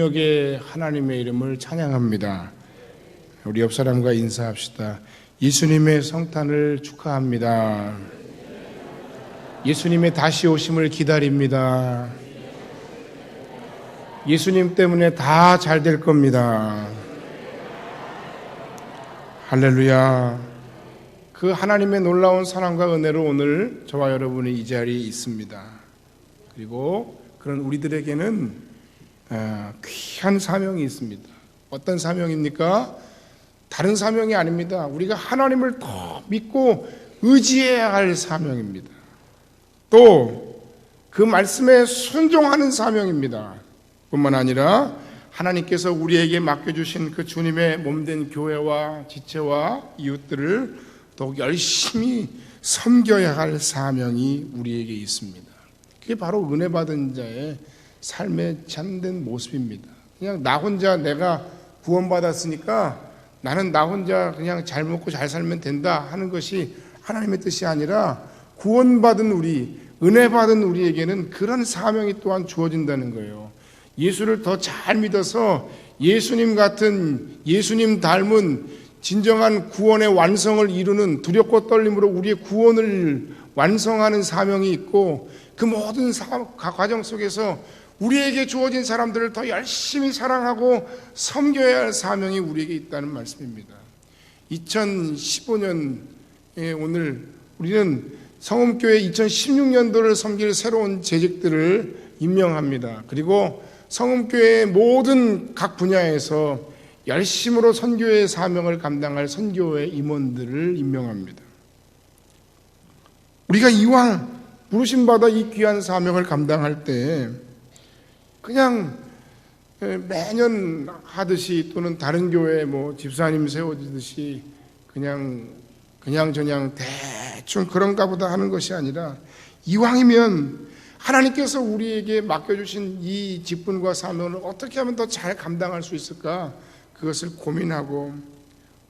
능력의 하나님의 이름을 찬양합니다. 우리 옆 사람과 인사합시다. 예수님의 성탄을 축하합니다. 예수님의 다시 오심을 기다립니다. 예수님 때문에 다 잘 될 겁니다. 할렐루야. 그 하나님의 놀라운 사랑과 은혜로 오늘 저와 여러분이 이 자리에 있습니다. 그리고 그런 우리들에게는 아, 귀한 사명이 있습니다. 어떤 사명입니까? 다른 사명이 아닙니다. 우리가 하나님을 더 믿고 의지해야 할 사명입니다. 또 그 말씀에 순종하는 사명입니다. 뿐만 아니라 하나님께서 우리에게 맡겨주신 그 주님의 몸된 교회와 지체와 이웃들을 더욱 열심히 섬겨야 할 사명이 우리에게 있습니다. 그게 바로 은혜 받은 자의 삶의 참된 모습입니다. 그냥 나 혼자 내가 구원받았으니까 나는 나 혼자 그냥 잘 먹고 잘 살면 된다 하는 것이 하나님의 뜻이 아니라 구원받은 우리, 은혜 받은 우리에게는 그런 사명이 또한 주어진다는 거예요. 예수를 더 잘 믿어서 예수님 같은 예수님 닮은 진정한 구원의 완성을 이루는 두렵고 떨림으로 우리의 구원을 완성하는 사명이 있고 그 모든 사, 과정 속에서 우리에게 주어진 사람들을 더 열심히 사랑하고 섬겨야 할 사명이 우리에게 있다는 말씀입니다. 2015년에 오늘 우리는 성음교회 2016년도를 섬길 새로운 재직들을 임명합니다. 그리고 성음교회의 모든 각 분야에서 열심으로 선교의 사명을 감당할 선교의 임원들을 임명합니다. 우리가 이왕 부르심 받아 이 귀한 사명을 감당할 때 그냥 매년 하듯이 또는 다른 교회 뭐 집사님 세워지듯이 그냥 그냥 저냥 대충 그런가 보다 하는 것이 아니라 이왕이면 하나님께서 우리에게 맡겨주신 이 직분과 사명을 어떻게 하면 더 잘 감당할 수 있을까? 그것을 고민하고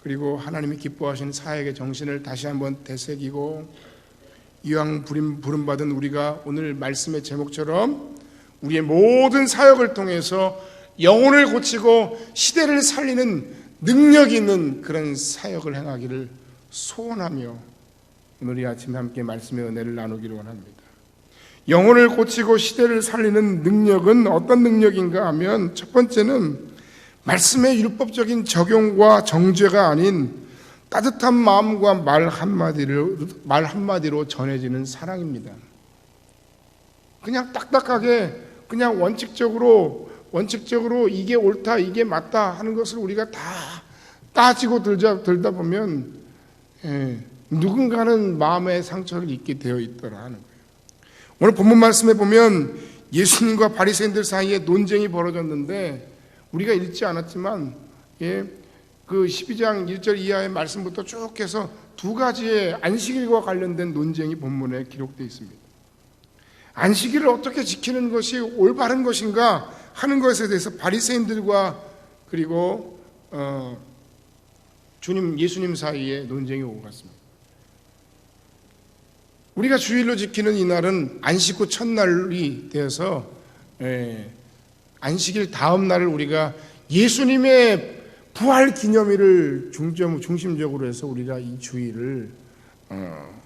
그리고 하나님이 기뻐하시는 사역의 정신을 다시 한번 되새기고 이왕 부름, 부름받은 우리가 오늘 말씀의 제목처럼 우리의 모든 사역을 통해서 영혼을 고치고 시대를 살리는 능력 있는 그런 사역을 행하기를 소원하며 오늘 이 아침에 함께 말씀의 은혜를 나누기로 원합니다. 영혼을 고치고 시대를 살리는 능력은 어떤 능력인가 하면 첫 번째는 말씀의 율법적인 적용과 정죄가 아닌 따뜻한 마음과 말 한마디로, 말 한마디로 전해지는 사랑입니다. 그냥 딱딱하게, 그냥 원칙적으로, 원칙적으로 이게 옳다, 이게 맞다 하는 것을 우리가 다 따지고 들자, 들다 보면, 예, 누군가는 마음의 상처를 입게 되어 있더라 하는 거예요. 오늘 본문 말씀에 보면 예수님과 바리새인들 사이에 논쟁이 벌어졌는데 우리가 읽지 않았지만 예, 그 12장 1절 이하의 말씀부터 쭉 해서 두 가지의 안식일과 관련된 논쟁이 본문에 기록되어 있습니다. 안식일을 어떻게 지키는 것이 올바른 것인가 하는 것에 대해서 바리새인들과 그리고 어, 주님 예수님 사이에 논쟁이 오고 갔습니다. 우리가 주일로 지키는 이날은 안식 후 첫날이 되어서 예, 안식일 다음 날을 우리가 예수님의 부활 기념일을 중점 중심적으로 해서 우리가 이 주일을 어,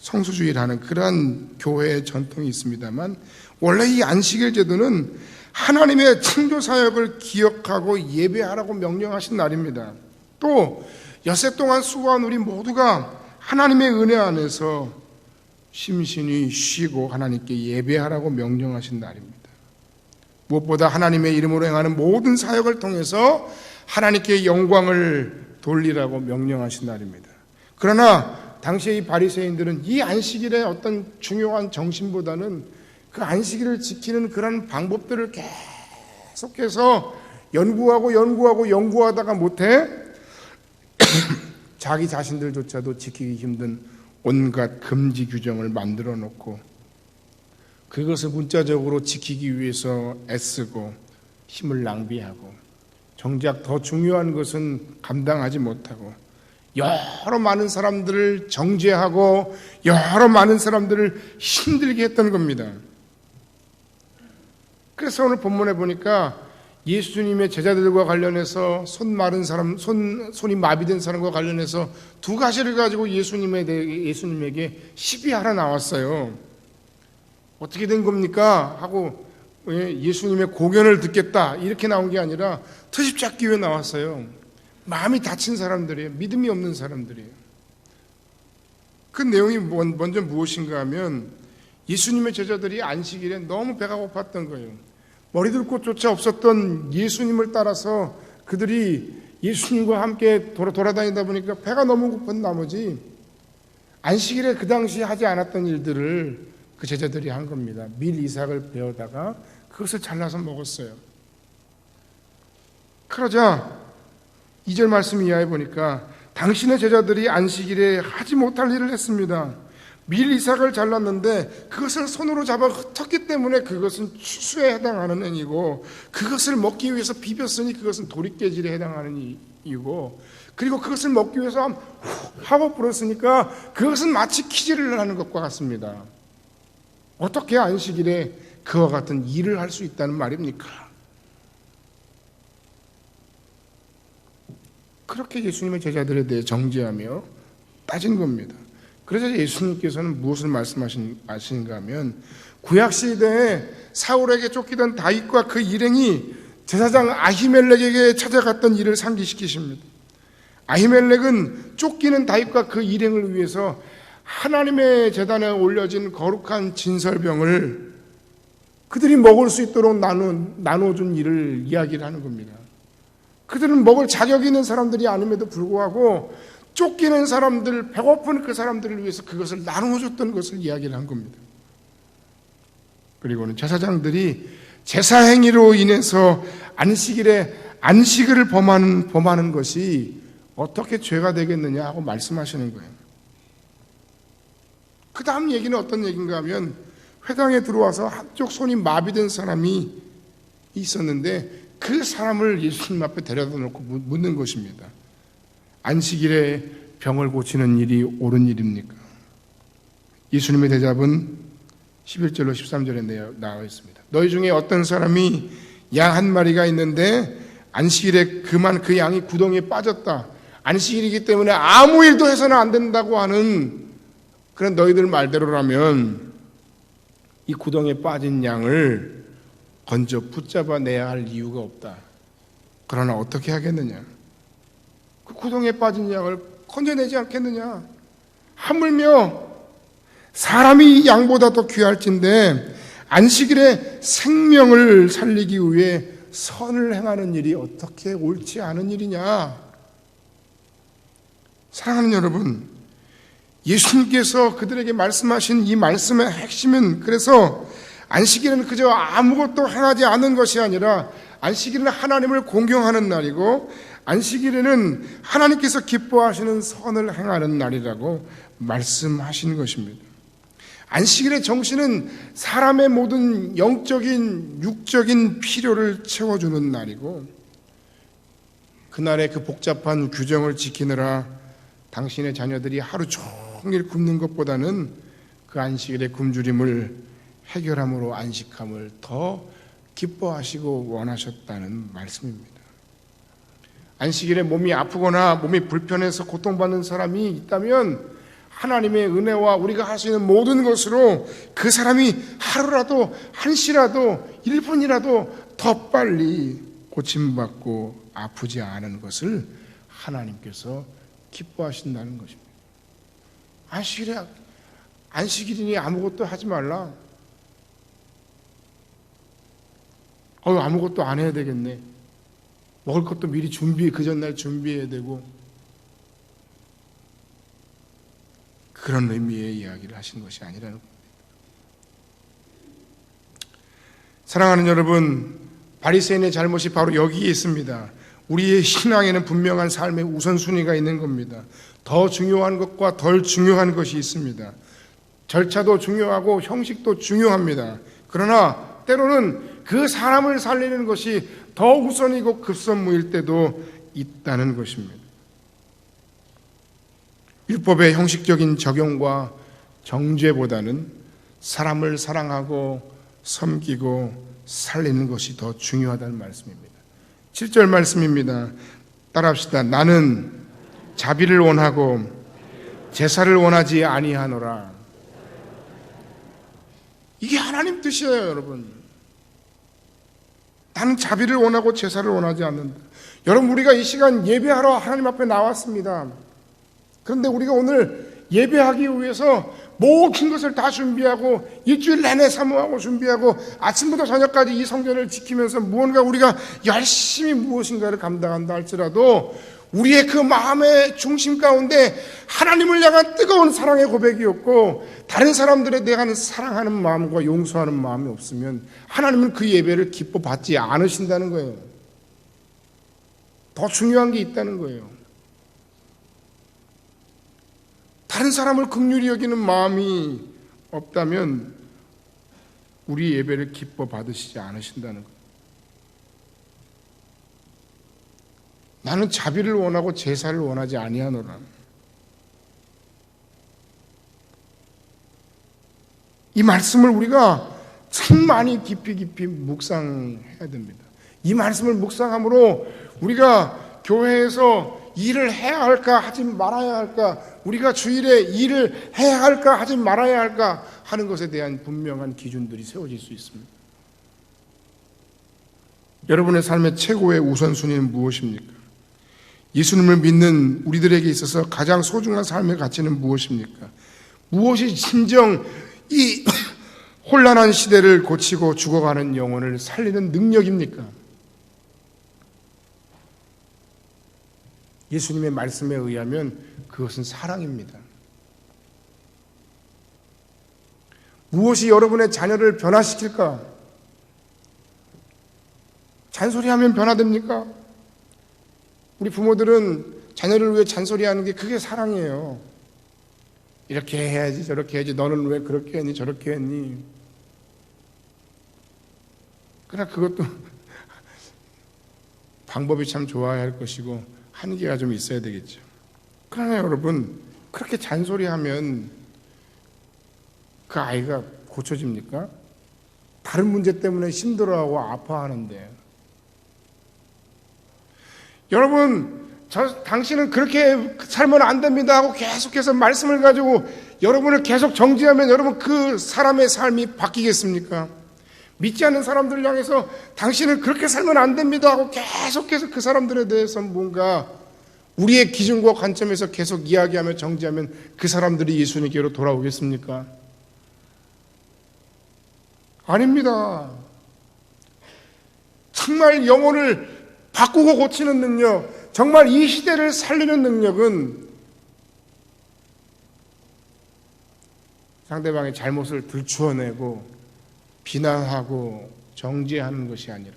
성수주일하는 그러한 교회의 전통이 있습니다만 원래 이 안식일 제도는 하나님의 창조 사역을 기억하고 예배하라고 명령하신 날입니다. 또 여세 동안 수고한 우리 모두가 하나님의 은혜 안에서 심신이 쉬고 하나님께 예배하라고 명령하신 날입니다. 무엇보다 하나님의 이름으로 행하는 모든 사역을 통해서 하나님께 영광을 돌리라고 명령하신 날입니다. 그러나 당시의 이 바리새인들은 이 안식일의 어떤 중요한 정신보다는 그 안식일을 지키는 그런 방법들을 계속해서 연구하고 연구하고 연구하다가 못해 자기 자신들조차도 지키기 힘든 온갖 금지 규정을 만들어 놓고 그것을 문자적으로 지키기 위해서 애쓰고 힘을 낭비하고 정작 더 중요한 것은 감당하지 못하고 여러 많은 사람들을 정죄하고 여러 많은 사람들을 힘들게 했던 겁니다. 그래서 오늘 본문에 보니까 예수님의 제자들과 관련해서 손 마른 사람, 손, 손이 마비된 사람과 관련해서 두 가지를 가지고 예수님에 대해, 예수님에게 시비하러 나왔어요. 어떻게 된 겁니까? 하고 예, 예수님의 고견을 듣겠다. 이렇게 나온 게 아니라 트집 잡기 위해 나왔어요. 마음이 다친 사람들이에요. 믿음이 없는 사람들이에요. 그 내용이 뭔- 먼저 무엇인가 하면 예수님의 제자들이 안식일에 너무 배가 고팠던 거예요. 머리둘 곳조차 없었던 예수님을 따라서 그들이 예수님과 함께 돌아, 돌아다니다 보니까 배가 너무 고픈 나머지 안식일에 그 당시 하지 않았던 일들을 그 제자들이 한 겁니다. 밀 이삭을 베어다가 그것을 잘라서 먹었어요. 그러자 2절 말씀 이하에 보니까 당신의 제자들이 안식일에 하지 못할 일을 했습니다. 밀 이삭을 잘랐는데 그것을 손으로 잡아 흩었기 때문에 그것은 추수에 해당하는 행위고 그것을 먹기 위해서 비볐으니 그것은 도리깨질에 해당하는 이유고 그리고 그것을 먹기 위해서 후 하고 불었으니까 그것은 마치 키질을 하는 것과 같습니다. 어떻게 안식일에 그와 같은 일을 할 수 있다는 말입니까? 그렇게 예수님의 제자들에 대해 정죄하며 따진 겁니다. 그래서 예수님께서는 무엇을 말씀하시는가 하면 구약 시대에 사울에게 쫓기던 다윗과 그 일행이 제사장 아히멜렉에게 찾아갔던 일을 상기시키십니다. 아히멜렉은 쫓기는 다윗과 그 일행을 위해서 하나님의 재단에 올려진 거룩한 진설병을 그들이 먹을 수 있도록 나눠, 나눠준 일을 이야기를 하는 겁니다. 그들은 먹을 자격이 있는 사람들이 아님에도 불구하고 쫓기는 사람들, 배고픈 그 사람들을 위해서 그것을 나누어줬던 것을 이야기를 한 겁니다. 그리고는 제사장들이 제사 행위로 인해서 안식일에 안식을 범하는, 범하는 것이 어떻게 죄가 되겠느냐 하고 말씀하시는 거예요. 그 다음 얘기는 어떤 얘기인가 하면 회당에 들어와서 한쪽 손이 마비된 사람이 있었는데 그 사람을 예수님 앞에 데려다 놓고 묻는 것입니다. 안식일에 병을 고치는 일이 옳은 일입니까? 예수님의 대답은 11절로 13절에 나와 있습니다. 너희 중에 어떤 사람이 양 한 마리가 있는데 안식일에 그만 그 양이 구덩이에 빠졌다. 안식일이기 때문에 아무 일도 해서는 안 된다고 하는 그런 너희들 말대로라면 이 구덩이에 빠진 양을 건져 붙잡아 내야 할 이유가 없다. 그러나 어떻게 하겠느냐? 그 구덩이에 빠진 양을 건져내지 않겠느냐? 하물며 사람이 양보다 더 귀할진데 안식일에 생명을 살리기 위해 선을 행하는 일이 어떻게 옳지 않은 일이냐? 사랑하는 여러분, 예수님께서 그들에게 말씀하신 이 말씀의 핵심은 그래서 안식일은 그저 아무것도 행하지 않은 것이 아니라 안식일은 하나님을 공경하는 날이고 안식일에는 하나님께서 기뻐하시는 선을 행하는 날이라고 말씀하신 것입니다. 안식일의 정신은 사람의 모든 영적인 육적인 필요를 채워주는 날이고 그날의 그 복잡한 규정을 지키느라 당신의 자녀들이 하루 종일 굶는 것보다는 그 안식일의 굶주림을 해결함으로 안식함을 더 기뻐하시고 원하셨다는 말씀입니다. 안식일에 몸이 아프거나 몸이 불편해서 고통받는 사람이 있다면 하나님의 은혜와 우리가 할 수 있는 모든 것으로 그 사람이 하루라도 한시라도 1분이라도 더 빨리 고침받고 아프지 않은 것을 하나님께서 기뻐하신다는 것입니다. 안식일에 안식일이니 아무것도 하지 말라. 어 아무것도 안 해야 되겠네. 먹을 것도 미리 준비 그 전날 준비해야 되고 그런 의미의 이야기를 하신 것이 아니라는 겁니다. 사랑하는 여러분, 바리새인의 잘못이 바로 여기에 있습니다. 우리의 신앙에는 분명한 삶의 우선순위가 있는 겁니다. 더 중요한 것과 덜 중요한 것이 있습니다. 절차도 중요하고 형식도 중요합니다. 그러나 때로는 그 사람을 살리는 것이 더 우선이고 급선무일 때도 있다는 것입니다. 율법의 형식적인 적용과 정죄보다는 사람을 사랑하고 섬기고 살리는 것이 더 중요하다는 말씀입니다. 7절 말씀입니다. 따라합시다. 나는 자비를 원하고 제사를 원하지 아니하노라. 이게 하나님 뜻이에요, 여러분. 나는 자비를 원하고 제사를 원하지 않는다. 여러분, 우리가 이 시간 예배하러 하나님 앞에 나왔습니다. 그런데 우리가 오늘 예배하기 위해서 모든 것을 다 준비하고 일주일 내내 사모하고 준비하고 아침부터 저녁까지 이 성전을 지키면서 무언가 우리가 열심히 무엇인가를 감당한다 할지라도 우리의 그 마음의 중심 가운데 하나님을 향한 뜨거운 사랑의 고백이었고 다른 사람들에 대한 사랑하는 마음과 용서하는 마음이 없으면 하나님은 그 예배를 기뻐 받지 않으신다는 거예요. 더 중요한 게 있다는 거예요. 다른 사람을 극률히 여기는 마음이 없다면 우리 예배를 기뻐 받으시지 않으신다는 거예요. 나는 자비를 원하고 제사를 원하지 아니하노라. 이 말씀을 우리가 참 많이 깊이 깊이 묵상해야 됩니다. 이 말씀을 묵상함으로 우리가 교회에서 일을 해야 할까 하지 말아야 할까 우리가 주일에 일을 해야 할까 하지 말아야 할까 하는 것에 대한 분명한 기준들이 세워질 수 있습니다. 여러분의 삶의 최고의 우선순위는 무엇입니까? 예수님을 믿는 우리들에게 있어서 가장 소중한 삶의 가치는 무엇입니까? 무엇이 진정 이 혼란한 시대를 고치고 죽어가는 영혼을 살리는 능력입니까? 예수님의 말씀에 의하면 그것은 사랑입니다. 무엇이 여러분의 자녀를 변화시킬까? 잔소리하면 변화됩니까? 우리 부모들은 자녀를 위해 잔소리하는 게 그게 사랑이에요. 이렇게 해야지 저렇게 해야지 너는 왜 그렇게 했니 저렇게 했니 그러나 그것도 방법이 참 좋아야 할 것이고 한계가 좀 있어야 되겠죠 그러나 여러분 그렇게 잔소리하면 그 아이가 고쳐집니까? 다른 문제 때문에 힘들어하고 아파하는데 여러분 저 당신은 그렇게 살면 안 됩니다 하고 계속해서 말씀을 가지고 여러분을 계속 정지하면 여러분 그 사람의 삶이 바뀌겠습니까? 믿지 않는 사람들을 향해서 당신은 그렇게 살면 안 됩니다 하고 계속해서 그 사람들에 대해서 뭔가 우리의 기준과 관점에서 계속 이야기하며 정지하면 그 사람들이 예수님께로 돌아오겠습니까? 아닙니다. 정말 영혼을 바꾸고 고치는 능력, 정말 이 시대를 살리는 능력은 상대방의 잘못을 들추어내고 비난하고 정죄하는 것이 아니라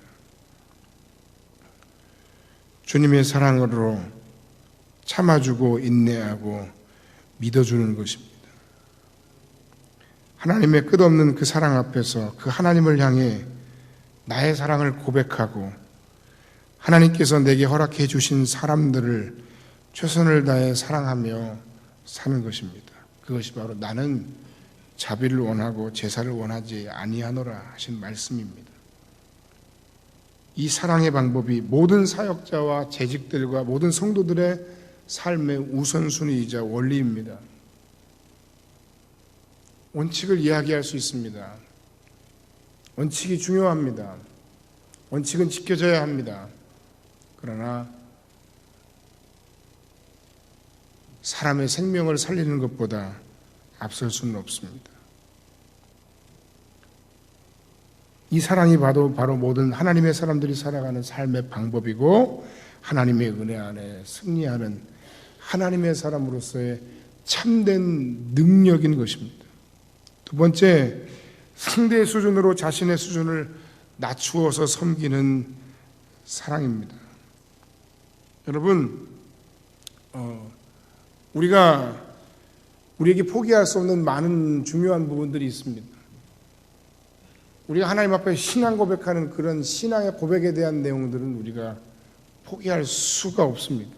주님의 사랑으로 참아주고 인내하고 믿어주는 것입니다. 하나님의 끝없는 그 사랑 앞에서 그 하나님을 향해 나의 사랑을 고백하고 하나님께서 내게 허락해 주신 사람들을 최선을 다해 사랑하며 사는 것입니다. 그것이 바로 나는 자비를 원하고 제사를 원하지 아니하노라 하신 말씀입니다. 이 사랑의 방법이 모든 사역자와 재직들과 모든 성도들의 삶의 우선순위이자 원리입니다. 원칙을 이야기할 수 있습니다. 원칙이 중요합니다. 원칙은 지켜져야 합니다. 그러나 사람의 생명을 살리는 것보다 앞설 수는 없습니다. 이 사랑이 바로 바로 모든 하나님의 사람들이 살아가는 삶의 방법이고 하나님의 은혜 안에 승리하는 하나님의 사람으로서의 참된 능력인 것입니다. 두 번째, 상대의 수준으로 자신의 수준을 낮추어서 섬기는 사랑입니다. 여러분, 어, 우리가 우리에게 포기할 수 없는 많은 중요한 부분들이 있습니다. 우리가 하나님 앞에 신앙 고백하는 그런 신앙의 고백에 대한 내용들은 우리가 포기할 수가 없습니다.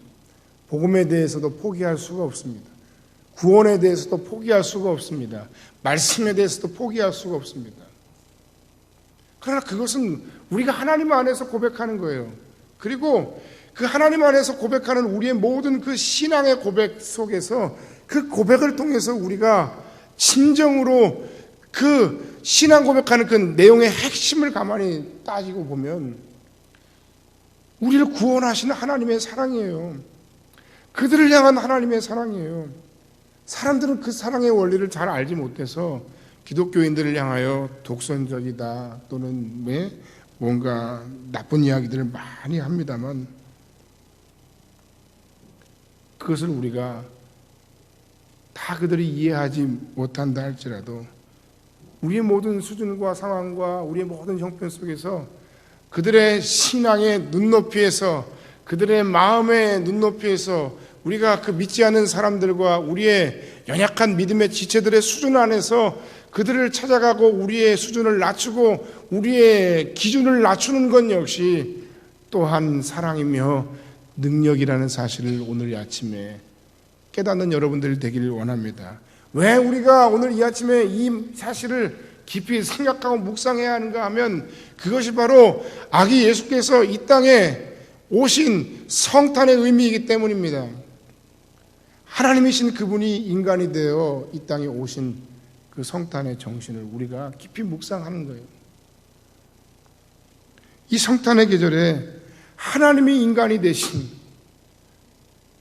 복음에 대해서도 포기할 수가 없습니다. 구원에 대해서도 포기할 수가 없습니다. 말씀에 대해서도 포기할 수가 없습니다. 그러나 그것은 우리가 하나님 안에서 고백하는 거예요. 그리고 그 하나님 안에서 고백하는 우리의 모든 그 신앙의 고백 속에서 그 고백을 통해서 우리가 진정으로 그 신앙 고백하는 그 내용의 핵심을 가만히 따지고 보면 우리를 구원하시는 하나님의 사랑이에요. 그들을 향한 하나님의 사랑이에요. 사람들은 그 사랑의 원리를 잘 알지 못해서 기독교인들을 향하여 독선적이다 또는 왜 뭔가 나쁜 이야기들을 많이 합니다만 그것을 우리가 다 그들이 이해하지 못한다 할지라도 우리의 모든 수준과 상황과 우리의 모든 형편 속에서 그들의 신앙의 눈높이에서 그들의 마음의 눈높이에서 우리가 그 믿지 않는 사람들과 우리의 연약한 믿음의 지체들의 수준 안에서 그들을 찾아가고 우리의 수준을 낮추고 우리의 기준을 낮추는 것 역시 또한 사랑이며 능력이라는 사실을 오늘 이 아침에 깨닫는 여러분들이 되기를 원합니다. 왜 우리가 오늘 이 아침에 이 사실을 깊이 생각하고 묵상해야 하는가 하면 그것이 바로 아기 예수께서 이 땅에 오신 성탄의 의미이기 때문입니다. 하나님이신 그분이 인간이 되어 이 땅에 오신 그 성탄의 정신을 우리가 깊이 묵상하는 거예요. 이 성탄의 계절에 하나님이 인간이 되신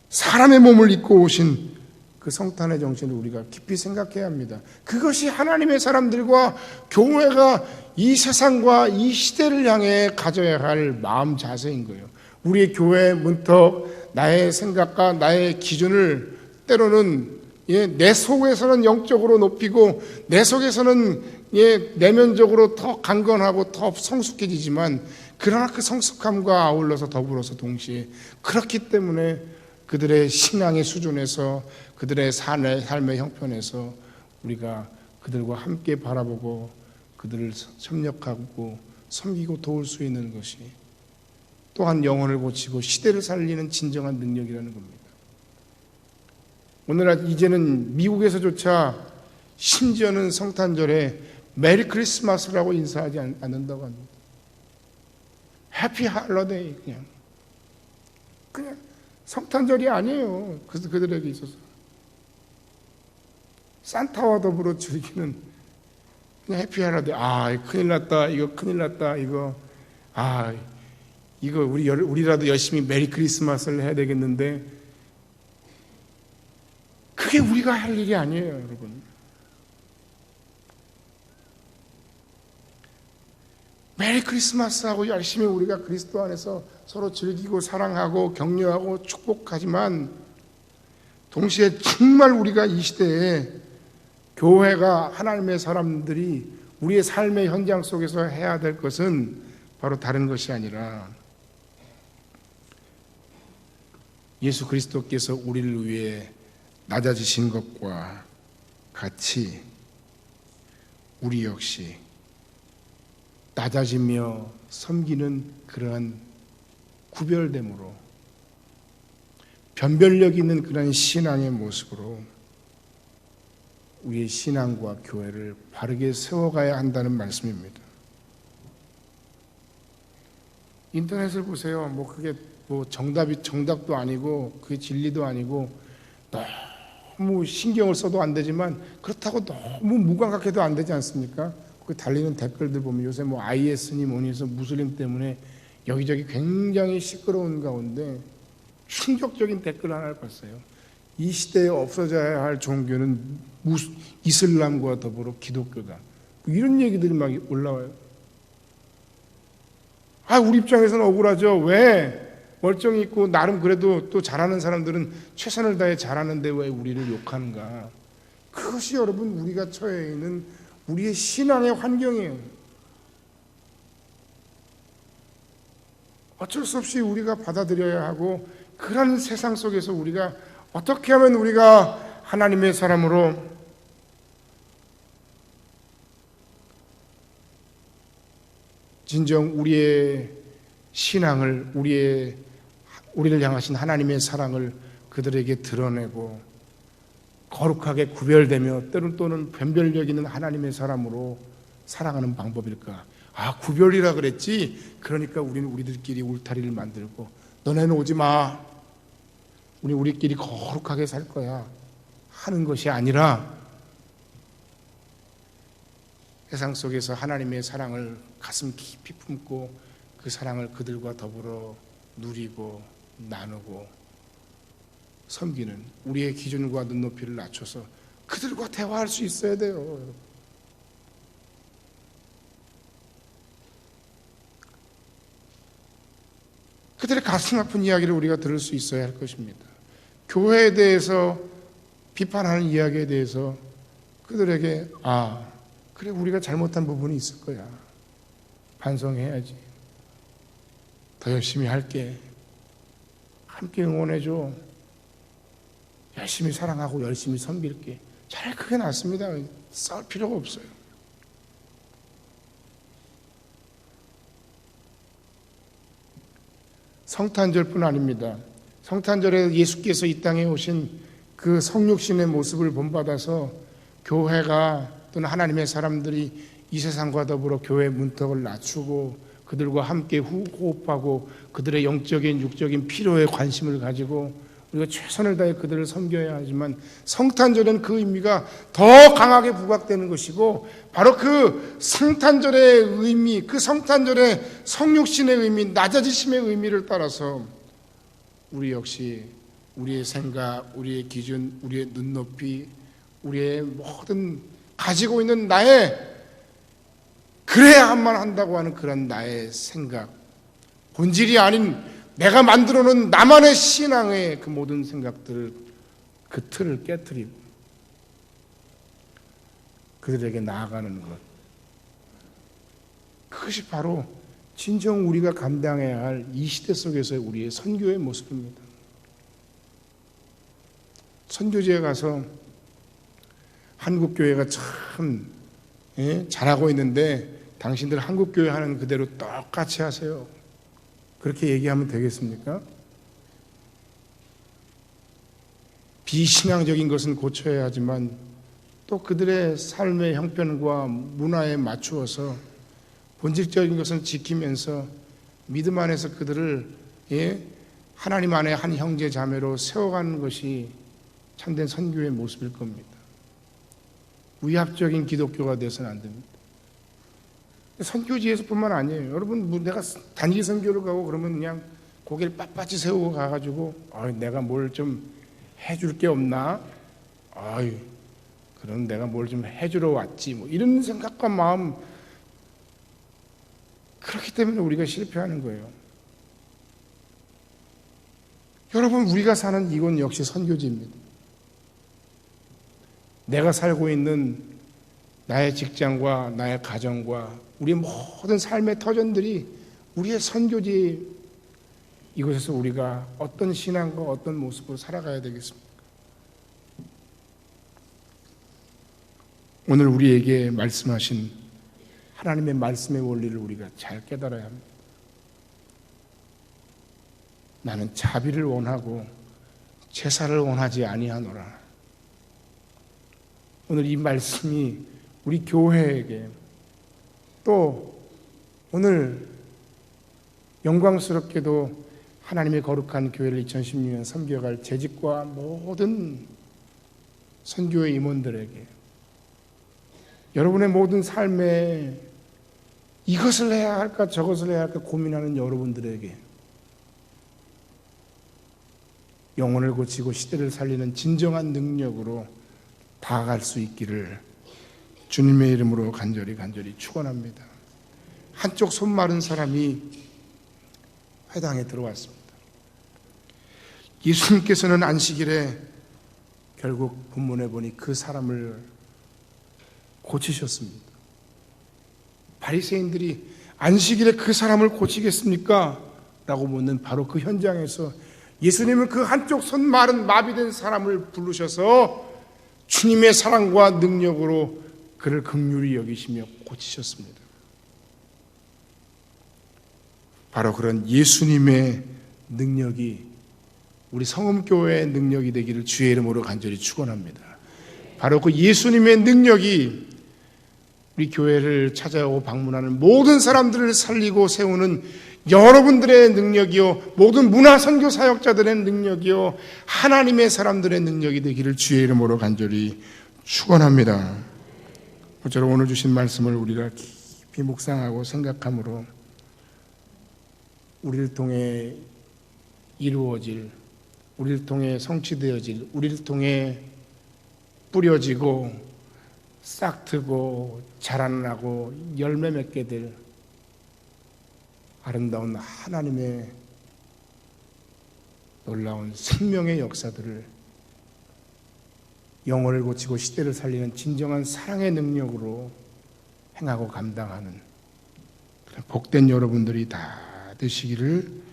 사람의 몸을 입고 오신 그 성탄의 정신을 우리가 깊이 생각해야 합니다. 그것이 하나님의 사람들과 교회가 이 세상과 이 시대를 향해 가져야 할 마음 자세인 거예요. 우리 교회 문턱, 나의 생각과 나의 기준을 때로는 예, 내 속에서는 영적으로 높이고 내 속에서는 예, 내면적으로 더 강건하고 더 성숙해지지만 그러나 그 성숙함과 아울러서 더불어서 동시에 그렇기 때문에 그들의 신앙의 수준에서 그들의 삶의, 삶의 형편에서 우리가 그들과 함께 바라보고 그들을 협력하고 섬기고 도울 수 있는 것이 또한 영혼을 고치고 시대를 살리는 진정한 능력이라는 겁니다. 오늘 이제는 미국에서조차 심지어는 성탄절에 메리 크리스마스라고 인사하지 않는다고 합니다. 해피 할러데이 그냥 그냥 성탄절이 아니에요. 그래서 그들에게 있어서 산타와 더불어 즐기는 그냥 해피 할러데이. 아 큰일 났다. 이거 큰일 났다. 이거 아 이거 우리 우리라도 열심히 메리 크리스마스를 해야 되겠는데 그게 우리가 할 일이 아니에요, 여러분. 메리 크리스마스하고 열심히 우리가 그리스도 안에서 서로 즐기고 사랑하고 격려하고 축복하지만 동시에 정말 우리가 이 시대에 교회가 하나님의 사람들이 우리의 삶의 현장 속에서 해야 될 것은 바로 다른 것이 아니라 예수 그리스도께서 우리를 위해 낮아지신 것과 같이 우리 역시 낮아지며 섬기는 그러한 구별됨으로 변별력 있는 그런 신앙의 모습으로 우리의 신앙과 교회를 바르게 세워가야 한다는 말씀입니다. 인터넷을 보세요. 뭐 그게 뭐 정답이 정답도 아니고 그게 진리도 아니고 너무 신경을 써도 안 되지만 그렇다고 너무 무감각해도 안 되지 않습니까? 그 달리는 댓글들 보면 요새 뭐 IS니 뭐니 해서 무슬림 때문에 여기저기 굉장히 시끄러운 가운데 충격적인 댓글 하나를 봤어요. 이 시대에 없어져야 할 종교는 이슬람과 더불어 기독교다. 이런 얘기들이 막 올라와요. 아, 우리 입장에서는 억울하죠. 왜? 멀쩡히 있고 나름 그래도 또 잘하는 사람들은 최선을 다해 잘하는데 왜 우리를 욕하는가? 그것이 여러분 우리가 처해 있는 우리의 신앙의 환경이에요. 어쩔 수 없이 우리가 받아들여야 하고 그런 세상 속에서 우리가 어떻게 하면 우리가 하나님의 사람으로 진정 우리의 신앙을 우리의 우리를 향하신 하나님의 사랑을 그들에게 드러내고 거룩하게 구별되며 때론 또는 변별력 있는 하나님의 사람으로 살아가는 방법일까? 아 구별이라 그랬지. 그러니까 우리는 우리들끼리 울타리를 만들고 너네는 오지 마. 우리 우리끼리 거룩하게 살 거야. 하는 것이 아니라 세상 속에서 하나님의 사랑을 가슴 깊이 품고 그 사랑을 그들과 더불어 누리고 나누고 섬기는 우리의 기준과 눈높이를 낮춰서 그들과 대화할 수 있어야 돼요. 그들의 가슴 아픈 이야기를 우리가 들을 수 있어야 할 것입니다. 교회에 대해서 비판하는 이야기에 대해서 그들에게 아 그래 우리가 잘못한 부분이 있을 거야 반성해야지 더 열심히 할게 함께 응원해줘 열심히 사랑하고 열심히 섬길게. 차라리 그게 낫습니다. 싸울 필요가 없어요. 성탄절뿐 아닙니다. 성탄절에 예수께서 이 땅에 오신 그 성육신의 모습을 본받아서 교회가 또는 하나님의 사람들이 이 세상과 더불어 교회 문턱을 낮추고 그들과 함께 후- 호흡하고 그들의 영적인 육적인 필요에 관심을 가지고 우리가 최선을 다해 그들을 섬겨야 하지만 성탄절은 그 의미가 더 강하게 부각되는 것이고 바로 그 성탄절의 의미, 그 성탄절의 성육신의 의미, 낮아지심의 의미를 따라서 우리 역시 우리의 생각, 우리의 기준, 우리의 눈높이, 우리의 모든 가지고 있는 나의 그래야만 한다고 하는 그런 나의 생각, 본질이 아닌 내가 만들어 놓은 나만의 신앙의 그 모든 생각들을 그 틀을 깨뜨리고 그들에게 나아가는 것. 그것이 바로 진정 우리가 감당해야 할 이 시대 속에서의 우리의 선교의 모습입니다. 선교지에 가서 한국 교회가 참 예, 잘하고 있는데 당신들 한국 교회 하는 그대로 똑같이 하세요. 그렇게 얘기하면 되겠습니까? 비신앙적인 것은 고쳐야 하지만 또 그들의 삶의 형편과 문화에 맞추어서 본질적인 것은 지키면서 믿음 안에서 그들을 예, 하나님 안에 한 형제 자매로 세워가는 것이 참된 선교의 모습일 겁니다. 위압적인 기독교가 되어서는 안 됩니다. 선교지에서뿐만 아니에요. 여러분, 뭐 내가 단기 선교를 가고 그러면 그냥 고개를 빳빳이 세우고 가가지고, 아, 내가 뭘 좀 해줄 게 없나? 아유, 그럼 내가 뭘 좀 해주러 왔지. 뭐 이런 생각과 마음 그렇기 때문에 우리가 실패하는 거예요. 여러분, 우리가 사는 이곳 역시 선교지입니다. 내가 살고 있는 나의 직장과 나의 가정과 우리의 모든 삶의 터전들이 우리의 선교지 이곳에서 우리가 어떤 신앙과 어떤 모습으로 살아가야 되겠습니까? 오늘 우리에게 말씀하신 하나님의 말씀의 원리를 우리가 잘 깨달아야 합니다. 나는 자비를 원하고 제사를 원하지 아니하노라. 오늘 이 말씀이 우리 교회에게 또 오늘 영광스럽게도 하나님의 거룩한 교회를 2016년 섬겨갈 재직과 모든 선교의 임원들에게 여러분의 모든 삶에 이것을 해야 할까 저것을 해야 할까 고민하는 여러분들에게 영혼을 고치고 시대를 살리는 진정한 능력으로 다가갈 수 있기를 주님의 이름으로 간절히 간절히 축원합니다. 한쪽 손 마른 사람이 회당에 들어왔습니다. 예수님께서는 안식일에 결국 본문에 보니 그 사람을 고치셨습니다. 바리새인들이 안식일에 그 사람을 고치겠습니까? 라고 묻는 바로 그 현장에서 예수님은 그 한쪽 손 마른 마비된 사람을 부르셔서 주님의 사랑과 능력으로 그를 극률히 여기시며 고치셨습니다. 바로 그런 예수님의 능력이 우리 성음교회의 능력이 되기를 주의 이름으로 간절히 축원합니다. 바로 그 예수님의 능력이 우리 교회를 찾아오고 방문하는 모든 사람들을 살리고 세우는 여러분들의 능력이요 모든 문화 선교 사역자들의 능력이요 하나님의 사람들의 능력이 되기를 주의 이름으로 간절히 축원합니다. 저로 오늘 주신 말씀을 우리가 깊이 묵상하고 생각함으로 우리를 통해 이루어질 우리를 통해 성취되어질 우리를 통해 뿌려지고 싹트고 자라나고 열매 맺게 될 아름다운 하나님의 놀라운 생명의 역사들을 영혼을 고치고 시대를 살리는 진정한 사랑의 능력으로 행하고 감당하는 복된 여러분들이 다 되시기를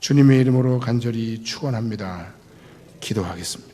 주님의 이름으로 간절히 축원합니다. 기도하겠습니다.